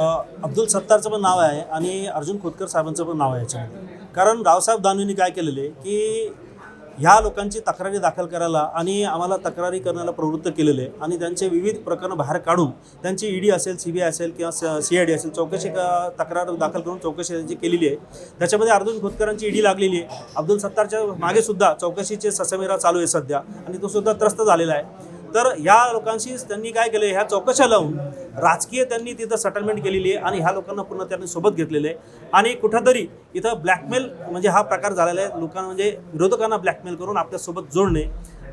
अब्दुल सत्तारचं पण नाव आहे आणि अर्जुन खोतकर साहेबांचं पण नाव आहे याच्यामध्ये. कारण रावसाहेब दानवेंनी काय केलेलं आहे की ह्या लोकांची तक्रारी दाखल करायला आणि आम्हाला तक्रारी करण्याला प्रवृत्त केलेलं आहे आणि त्यांचे विविध प्रकरणं बाहेर काढून त्यांची ईडी असेल सी बी आय असेल किंवा सी आय डी असेल चौकशी तक्रार दाखल करून चौकशी त्यांची केलेली आहे. त्याच्यामध्ये अर्जुन खोतकरांची ईडी लागलेली आहे. अब्दुल सत्तारच्या मागे सुद्धा चौकशीचे ससेमेरा चालू आहे सध्या आणि तो सुद्धा त्रस्त झालेला आहे. तर ह्या लोकांशी त्यांनी काय केलं ह्या चौकशा लावून राजकीय त्यांनी तिथं सेटलमेंट केलेली आहे आणि ह्या लोकांना पूर्ण त्यांनी सोबत घेतलेलं आहे. आणि कुठंतरी इथं ब्लॅकमेल म्हणजे हा प्रकार झालेला आहे. लोकांना म्हणजे विरोधकांना ब्लॅकमेल करून आपल्यासोबत जोडणे.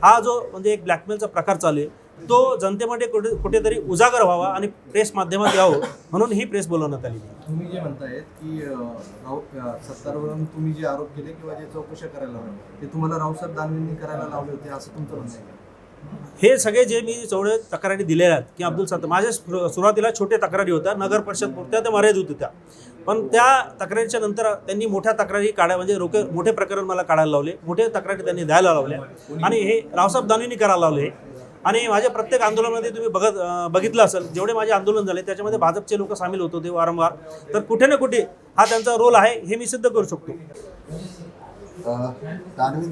हा जो म्हणजे एक ब्लॅकमेलचा प्रकार चालू आहे तो जनतेमध्ये कुठे कुठेतरी उजागर व्हावा आणि प्रेस माध्यमात यावं म्हणून ही प्रेस बोलवण्यात आली तुम्ही जे म्हणतायत की सत्तारवरून तुम्ही जे आरोप केले किंवा जे चौकशा करायला लावले ते तुम्हाला रावसाहेब दानवेंनी करायला लावले होते असं तुमचं म्हणणं आहे हे सगळे जे मी जेवढे तक्रारी दिलेल्या आहेत की अब्दुल सत्ता माझ्या सुरुवातीला छोट्या तक्रारी होत्या नगर परिषद पुरत्या त्या मर्यादित होत्या. पण त्या तक्रारीच्या नंतर त्यांनी मोठ्या तक्रारी काढा म्हणजे रोके मोठे प्रकरण मला काढायला लावले मोठे तक्रारी त्यांनी द्यायला लावल्या. आणि हे रावसाहेब दानवींनी करायला लावले. आणि माझ्या प्रत्येक आंदोलनामध्ये तुम्ही बघत बघितलं असेल जेवढे माझे आंदोलन झाले त्याच्यामध्ये भाजपचे लोक सामील होत होते वारंवार. तर कुठे ना कुठे हा त्यांचा रोल आहे हे मी सिद्ध करू शकतो.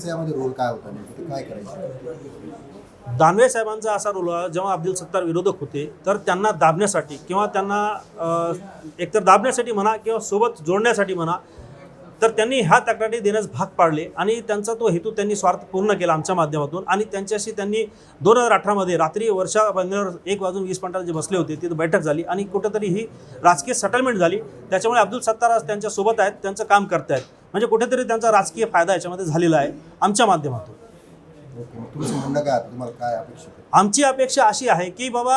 यामध्ये रोल काय होता काय करायचं? दानवे साहेबांचा असा रोल जेव्हा अब्दुल सत्तार विरोधक होते तर त्यांना दाबण्यासाठी किंवा त्यांना एकतर दाबण्यासाठी म्हणा किंवा सोबत जोडण्यासाठी म्हणा तर त्यांनी ह्या तक्रारी देण्यास भाग पाडले आणि त्यांचा तो हेतू त्यांनी स्वार्थ पूर्ण केला आमच्या माध्यमातून. आणि त्यांच्याशी त्यांनी दोन हजार अठरामध्ये रात्री वर्षा बंगल्यावर एक वाजून वीस मिनिटाला जे बसले होते तिथं बैठक झाली आणि कुठेतरी ही राजकीय सेटलमेंट झाली. त्याच्यामुळे अब्दुल सत्तार आज त्यांच्यासोबत आहेत त्यांचं काम करतायत. म्हणजे कुठेतरी त्यांचा राजकीय फायदा याच्यामध्ये झालेला आहे आमच्या माध्यमातून. तुमचं म्हणणं काय तुम्हाला काय अपेक्षा आमची अपेक्षा अशी आहे की बाबा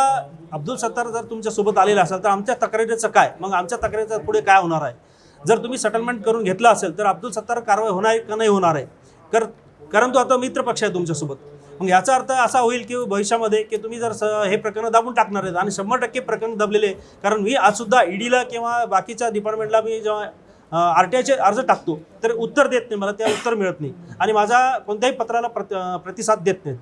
अब्दुल सत्तार जर तुमच्यासोबत आलेला असेल तर आमच्या तक्रारीचं काय? मग आमच्या तक्रारीचं पुढे काय होणार आहे? जर तुम्ही सेटलमेंट करून घेतलं असेल तर अब्दुल सत्तार कारवाई होणार आहे का नाही होणार आहे? कर कारण तो आता मित्र पक्ष आहे तुमच्यासोबत मग याचा अर्थ असा होईल की भविष्यामध्ये की तुम्ही जर स हे प्रकरण दाबून टाकणार आहेत आणि शंभर टक्के प्रकरण दाबलेले कारण मी आजसुद्धा ईडीला किंवा बाकीच्या डिपार्टमेंटला मी जेव्हा आर टी आयचे अर्ज टाकतो तर उत्तर देत नाही मला त्या उत्तर मिळत नाही. आणि माझा कोणत्याही पत्राला प्रत प्रतिसाद देत नाही.